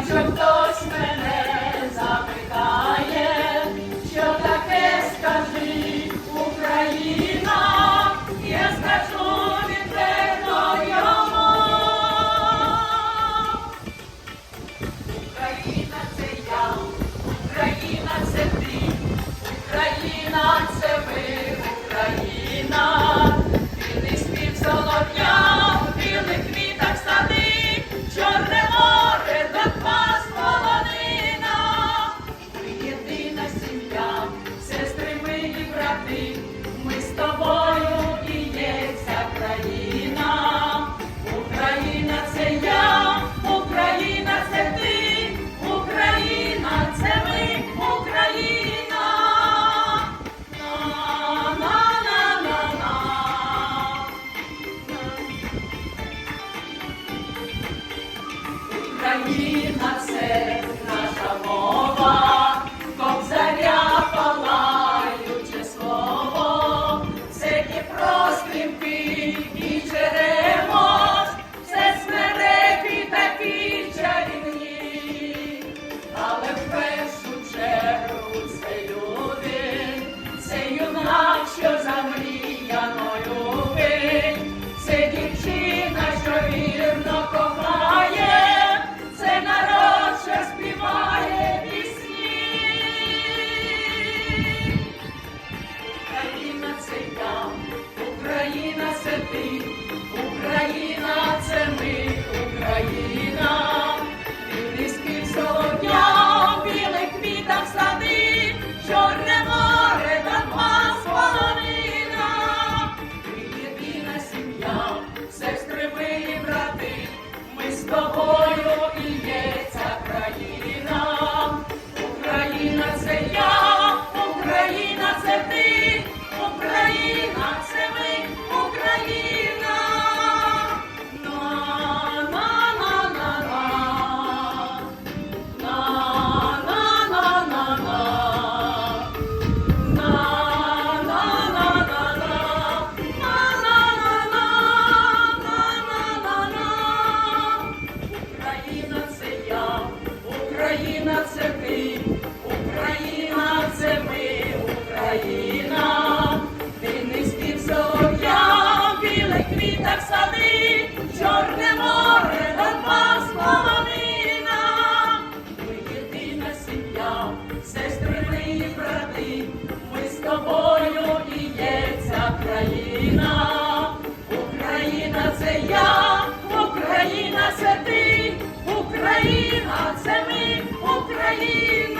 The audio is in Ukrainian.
Танцю хтось мене запитає, що таке скажи Україна, я скажу відверто йому. Україна це я, Україна це ти, Україна. Україна це єдина Україна це ти, Україна це ми, Україна, ти солов'я, в білих квітах сади, чорне море, Донбас, полонина. Єдина сім'я, сестри і брати, ми з тобою і є ця країна. Україна це я, Україна це ти, Україна це. Marina!